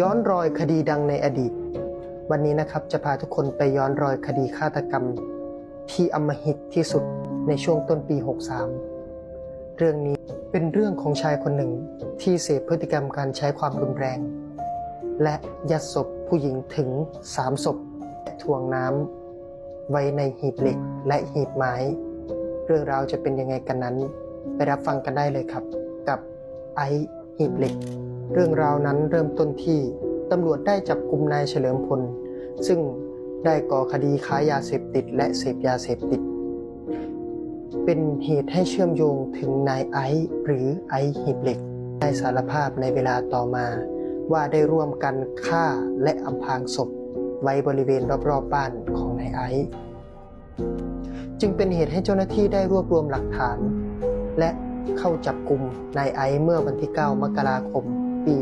ย้อนรอยคดีดังในอดีต วันนี้นะครับจะพาทุกคนไปย้อนรอยคดีฆาตกรรม ที่อำมหิตที่สุดในช่วงต้นปี 63 เรื่องนี้เป็นเรื่องของชายคนหนึ่งที่เสพพฤติกรรมการใช้ความรุนแรง และยัดศพผู้หญิงถึง3ศพและถ่วงน้ำไว้ในหีบเหล็กและหีบไม้ เรื่องราวจะเป็นยังไงกันนั้น ไปรับฟังกันได้เลยครับ กับไอซ์หีบเหล็ก เรื่องราวนั้นเริ่มต้นที่ตำรวจได้จับกลุ่มนายเฉลิมพล ซึ่งได้ก่อคดีค้ายาเสพติดและเสพยาเสพติด เป็นเหตุให้เชื่อมโยงถึงนายไอซ์หรือไอซ์หีบเหล็ก ได้สารภาพในเวลาต่อมา ว่าได้ร่วมกันฆ่าและอำพรางศพ ไว้บริเวณรอบๆบ้านของนายไอซ์จึงเป็นเหตุให้เจ้าหน้าที่ได้รวบรวมหลักฐาน และเข้าจับกลุ่มนายไอซ์เมื่อวันที่ 9 มกราคม ปี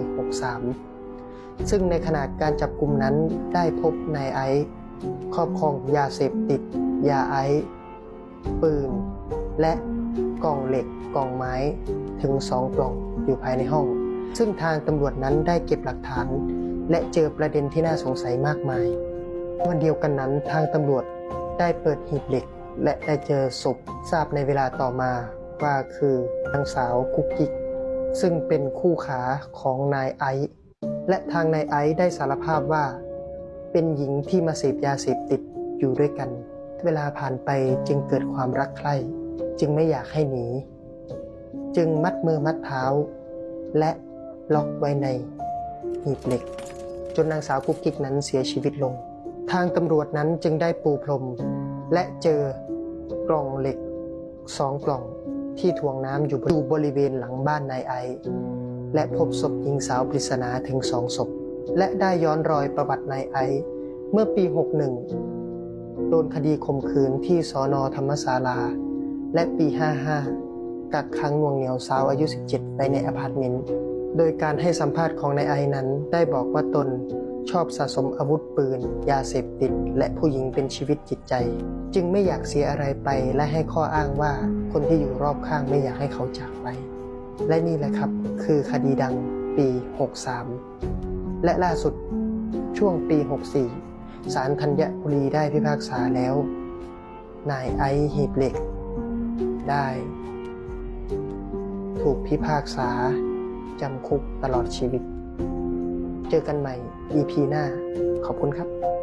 63 ซึ่งในขณะการจับกลุ่มนั้นได้พบนายไอซ์ครอบครองยาเสพติด ยาไอซ์ปืน และกล่องเหล็กกล่องไม้ถึง2กล่องอยู่ภายในห้อง ซึ่งทางตำรวจนั้นได้เก็บหลักฐาน และเจอประเด็นที่น่าสงสัยมากมาย วันเดียวกันนั้นทางตำรวจได้เปิดหีบเหล็ก และได้เจอศพทราบในเวลาต่อมาว่าคือนางสาวกุ๊กกิ๊ก ซึ่งเป็นคู่ขาของนายไอซ์และทางนายไอซ์ได้สารภาพว่า เป็นหญิงที่มาเสพยาเสพติดอยู่ด้วยกัน เวลาผ่านไปจึงเกิดความรักใคร่จึงไม่อยากให้หนี จึงมัดมือมัดเท้า และล็อกไว้ในหีบเหล็ก จนนางสาวกุ๊กกิ๊กนั้นเสียชีวิตลง ทางตำรวจนั้นจึงได้ปูพรม และเจอกล่องเหล็กสองกล่อง ที่ถ่วงน้ำอยู่บริเวณหลังบ้านนายไอ และพบศพหญิงสาวปริศนาถึงสองศพ และได้ย้อนรอยประวัตินายไอ เมื่อปี 61 โดนคดีข่มขืนที่สอนอธรรมศาลา และปี 55 กักขังหน่วงเหนียวสาวอายุ 17 ไปในอพาร์ตเมนต์ โดยการให้สัมภาษณ์ของนายไอนั้นได้บอกว่าตน ชอบสะสมอาวุธปืน ยาเสพติด และผู้หญิงเป็นชีวิตจิตใจ จึงไม่อยากเสียอะไรไปและให้ข้ออ้างว่าคนที่อยู่รอบข้างไม่อยากให้เขาจากไป และนี่แหละครับคือคดีดังปี 63 และล่าสุดช่วงปี 64 ศาลธัญบุรีได้พิพากษาแล้ว นายไอซ์หีบเหล็ก ได้ ถูกพิพากษาจำคุกตลอดชีวิต เจอกันใหม่ EP หน้า ขอบคุณครับ